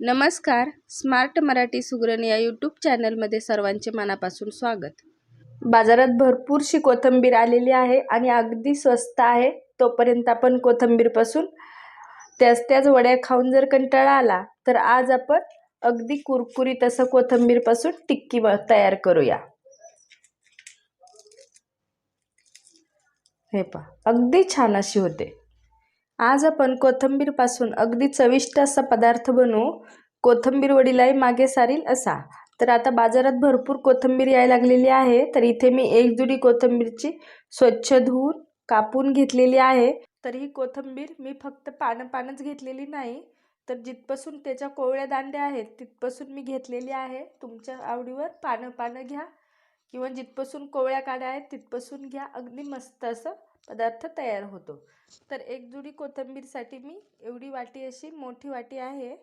नमस्कार. स्मार्ट मराठी सुगरण या यूट्यूब चॅनलमध्ये सर्वांचे मनापासून स्वागत. बाजारात भरपूरशी कोथिंबीर आलेली आहे आणि अगदी स्वस्त आहे. तोपर्यंत आपण कोथिंबीरपासून त्याच त्याच वड्या खाऊन जर कंटाळा आला तर आज आपण अगदी कुरकुरीत असं कोथिंबीरपासून टिक्की तयार करूया. हे पहा अगदी छान अशी होते. आज आपण कोथिंबीरपासून अगदी चविष्ट असा पदार्थ बनवू. कोथिंबीर वडीलाही मागे सारील असा. तर आता बाजारात भरपूर कोथिंबीर यायला लागलेली आहे. तर इथे मी एक जुडी कोथिंबीरची स्वच्छ धुवून कापून घेतलेली आहे. तर ही कोथिंबीर मी फक्त पानं पानच घेतलेली नाही. तर जिथपासून त्याच्या कोवळ्या दांड्या आहेत तिथपासून मी घेतलेली आहे. तुमच्या आवडीवर पानं पानं घ्या. किंवा जिथपासून कोवळ्या काड्या आहेत तिथपासून घ्या. अगदी मस्त असं पदार्थ तयार होतो. तर एक जुडी कोथिंबीरसाठी मी एवढी वाटी अशी मोठी वाटी आहे.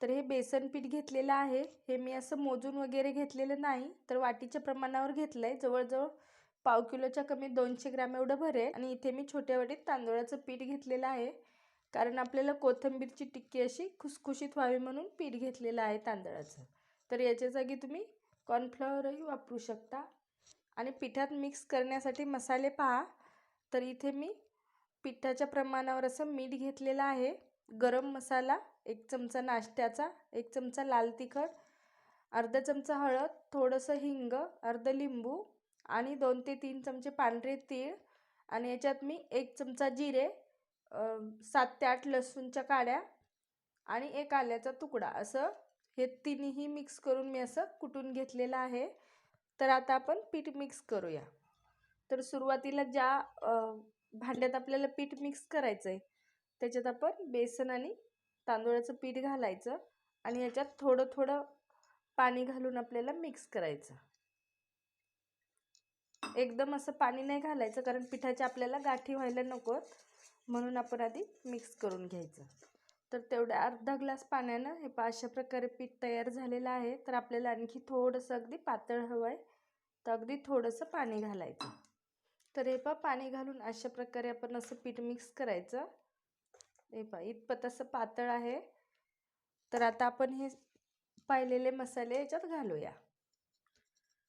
तर हे बेसन पीठ घेतलेलं आहे. हे मी असं मोजून वगैरे घेतलेलं नाही. तर वाटीच्या प्रमाणावर घेतलं आहे जवळजवळ पाव किलोच्या कमी दोनशे ग्रॅम एवढं भरेल आणि इथे मी छोट्या वाटीत तांदूळाचं पीठ घेतलेलं आहे. कारण आपल्याला कोथिंबीरची टिक्की अशी खुसखुशीत व्हावी म्हणून पीठ घेतलेलं आहे तांदळाचं. तर याच्या जागी तुम्ही कॉर्नफ्लॉवरही वापरू शकता. आणि पिठात मिक्स करण्यासाठी मसाले पहा. तर इथे मी पिठाच्या प्रमाणावर असं मीठ घेतलेलं आहे. गरम मसाला एक चमचा नाश्त्याचा एक चमचा लाल तिखट अर्धा चमचा हळद थोडंसं हिंग अर्ध लिंबू आणि दोन ते तीन चमचे पांढरे तीळ आणि याच्यात मी एक चमचा जिरे सात ते आठ लसूणच्या काड्या आणि एक आल्याचा तुकडा. असं हे तिन्ही मिक्स करून मी असं कुटून घेतलेलं आहे. तर आता आपण पीठ मिक्स करूया. तर सुरुवातीला ज्या भांड्यात आपल्याला पीठ मिक्स करायचं आहे त्याच्यात आपण बेसन आणि तांदूळाचं पीठ घालायचं आणि याच्यात थोडं थोडं पाणी घालून आपल्याला मिक्स करायचं. एकदम असं पाणी नाही घालायचं कारण पिठाच्या आपल्याला गाठी व्हायला नको म्हणून आपण आधी मिक्स करून घ्यायचं. तर तेवढ्या अर्धा ग्लास पाण्यानं हे पा अशा प्रकारे पीठ तयार झालेलं आहे. तर आपल्याला आणखी थोडंसं अगदी पातळ हवं आहे तर अगदी थोडंसं पाणी घालायचं. तर हे पहा पाणी घालून अशा प्रकारे आपण असं पीठ मिक्स करायचं. हे पहा इतपत असं पातळ आहे. तर आता आपण हे पाहिलेले मसाले याच्यात घालूया.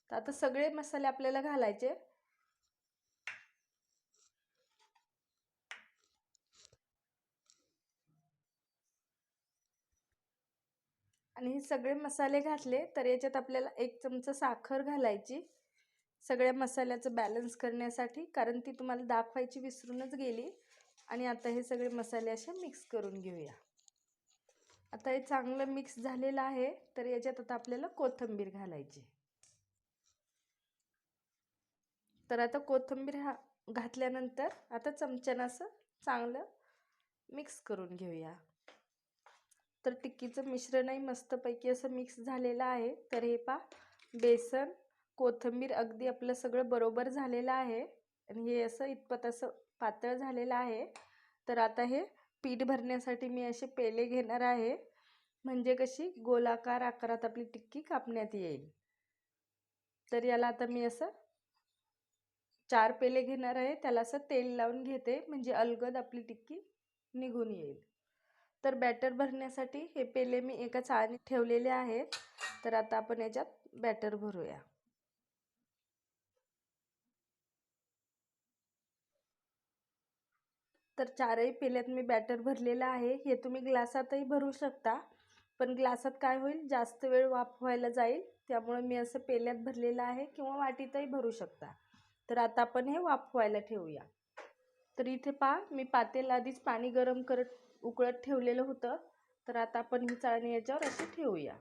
तर आता सगळे मसाले आपल्याला घालायचे. आणि हे सगळे मसाले घातले तर याच्यात आपल्याला एक चमचा साखर घालायची. सगळ्या मसाल्याचं बॅलन्स करण्यासाठी कारण ती तुम्हाला दाखवायची विसरूनच गेली. आणि आता हे सगळे मसाले असे मिक्स करून घेऊया. आता हे चांगलं मिक्स झालेलं आहे तर याच्यात आता आपल्याला कोथिंबीर घालायची. तर आता कोथिंबीर हा घातल्यानंतर आता चमच्यानं असं चांगलं मिक्स करून घेऊया. तर टिक्कीचं मिश्रणही मस्तपैकी असं मिक्स झालेलं आहे. तर हे पा बेसन कोथिंबीर अगदी आपलं सगळं बरोबर झालेलं आहे. आणि हे असं इतपत असं पातळ झालेलं आहे. तर आता हे पीठ भरण्यासाठी मी असे पेले घेणार आहे. म्हणजे कशी गोलाकार आकारात आपली टिक्की कापण्यात येईल. तर याला आता मी असं चार पेले घेणार आहे. त्याला असं तेल लावून घेते. म्हणजे अलगद आपली टिक्की निघून येईल. तर बॅटर भरण्यासाठी हे पेले मी एका चाळणीत ठेवलेले आहेत. तर आता आपण याच्यात बॅटर भरूया. तर चारही पेल्यात मी बॅटर भरलेलं आहे. हे तुम्ही ग्लासातही भरू शकता. पण ग्लासात काय होईल? जास्त वेळ वाफ व्हायला जाईल. त्यामुळे मी असं पेल्यात भरलेलं आहे किंवा वाटीतही भरू शकता. तर आता आपण हे वाफवायला ठेवूया. तर इथे पहा मी पातेला आधीच पाणी गरम करत उकळत ठेवलेलं होतं. तर आता आपण ही चाळणी याच्यावर अशी ठेवूया.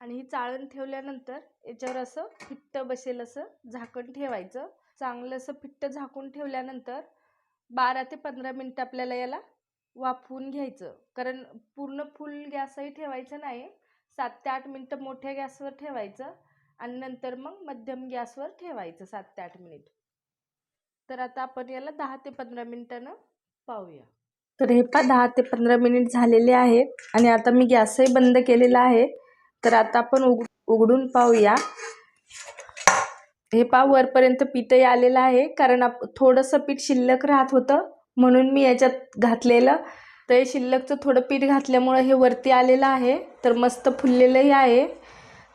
आणि ही चाळण ठेवल्यानंतर याच्यावर असं फिट्ट बसेल असं झाकण ठेवायचं. चांगलं असं फिट्ट झाकून ठेवल्यानंतर बारा ते पंधरा मिनटं आपल्याला याला वाफवून घ्यायचं. कारण पूर्ण फुल गॅसही ठेवायचं नाही. सात ते आठ मिनटं मोठ्या गॅसवर ठेवायचं आणि नंतर मग मध्यम गॅसवर ठेवायचं सात ते आठ मिनिट. तर आता आपण याला दहा ते पंधरा मिनटानं पाहूया. तर हे पा दहा ते पंधरा मिनिट झालेले आहेत आणि आता मी गॅसही बंद केलेला आहे. तर आता आपण उघ उघडून पाहूया. हे पा वरपर्यंत पीठही आलेलं आहे कारण आप थोडंसं पीठ शिल्लक राहत होतं म्हणून मी याच्यात घातलेलं. तर हे शिल्लकचं थोडं पीठ घातल्यामुळं हे वरती आलेलं आहे तर मस्त फुललेलंही आहे.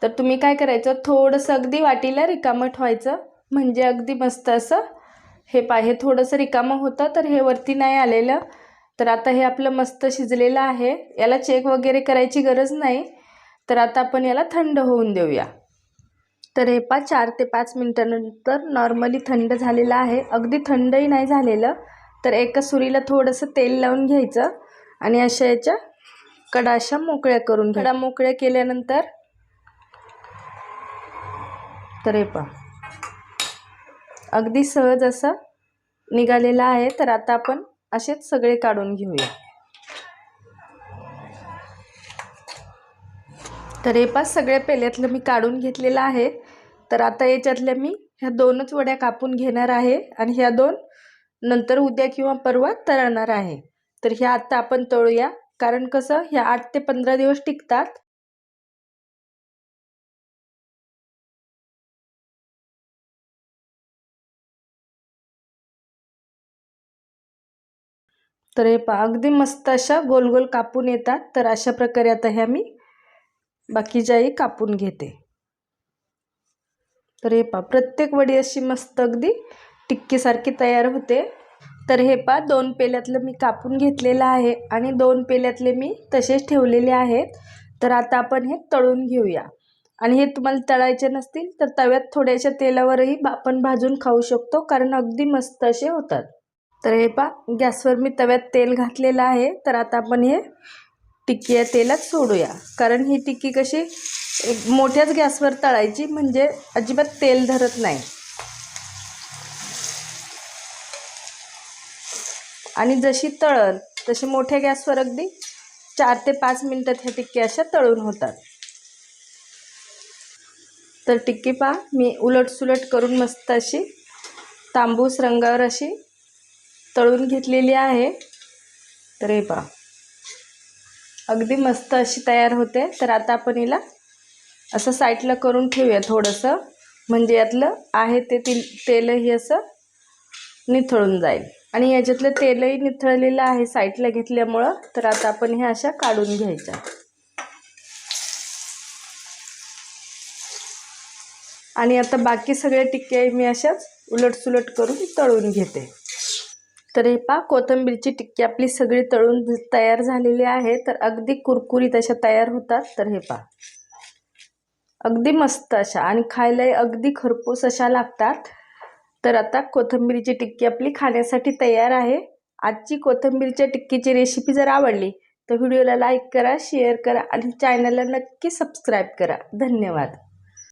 तर तुम्ही काय करायचं थोडंसं अगदी वाटीला रिकामं ठेवायचं म्हणजे अगदी मस्त असं. हे पा हे थोडंसं रिकामं होतं तर हे वरती नाही आलेलं. तर आता हे आपलं मस्त शिजलेलं आहे. याला चेक वगैरे करायची गरज नाही. तर आता आपण याला थंड होऊन देऊया. तर हे पा चार ते पाच मिनटानंतर नॉर्मली थंड झालेलं आहे. अगदी थंडही नाही झालेलं तर एका सुरीला थोडंसं तेल लावून घ्यायचं आणि अशा याच्या कडा अशा मोकळ्या करून घ्या. कडा मोकळ्या केल्यानंतर तर हे पा अगदी सहज असं निघालेलं आहे. तर आता आपण असेच सगळे काढून घेऊया. तर हे पाच सगळ्या पेल्यातलं मी काढून घेतलेलं आहे. तर आता याच्यातल्या मी ह्या दोनच वड्या कापून घेणार आहे आणि ह्या दोन नंतर उद्या किंवा परवा तळणार आहे. तर ह्या आत्ता आपण तळूया कारण कसं ह्या आठ ते पंधरा दिवस टिकतात. तर हे पहा अगदी मस्त अशा गोल गोल कापून येतात. तर अशा प्रकारे आता ह्या मी बाकीच्याही कापून घेते. तर हे पहा प्रत्येक वडी अशी मस्त अगदी टिक्कीसारखी तयार होते. तर हे पहा दोन पेल्यातलं मी कापून घेतलेलं आहे आणि दोन पेल्यातले मी तसेच ठेवलेले आहेत. तर आता आपण हे तळून घेऊया. आणि हे तुम्हाला तळायचे नसतील तर तव्यात थोड्याशा तेलावरही आपण भाजून खाऊ शकतो कारण अगदी मस्त असे होतात. तर हे पा गॅसवर मी तव्यात तेल घातलेलं आहे. तर आता आपण हे टिक्की या तेलात सोडूया. कारण ही टिक्की कशी एक मोठ्याच गॅसवर तळायची म्हणजे अजिबात तेल धरत नाही. आणि जशी तळल तशी मोठ्या गॅसवर अगदी चार ते पाच मिनटात ह्या टिक्की अशा तळून होतात. तर टिक्की पा मी उलटसुलट करून मस्त अशी तांबूस रंगावर अशी तळून घेतलेली आहे. तर हे पहा. अगदी मस्त अशी तयार होते. तर आता आपण हिला असं साईडला करून ठेवूया थोडंसं. म्हणजे यातलं आहे ते ती तेलही असं निथळून जाईल. आणि याच्यातलं तेलही निथळलेलं आहे साईडला घेतल्यामुळं. तर आता आपण हे अशा काढून घ्यायच्या. आणि आता बाकी सगळे टिक्के मी अशाच उलटसुलट करून तळून घेते. तर हे पा कोथिंबीरची टिक्की आपली सगळी तळून तयार झालेली आहे तर अगदी कुरकुरीत अशा तयार होतात तर हे पा. अगदी मस्त अशा आणि खायलाही अगदी खरपूस अशा लागतात. तर आता कोथिंबीरची टिक्की आपली खाण्यासाठी तयार आहे. आजची कोथिंबीरच्या टिक्कीची रेसिपी जर आवडली तर व्हिडिओला लाईक करा शेअर करा आणि चॅनलला नक्की सबस्क्राईब करा. धन्यवाद.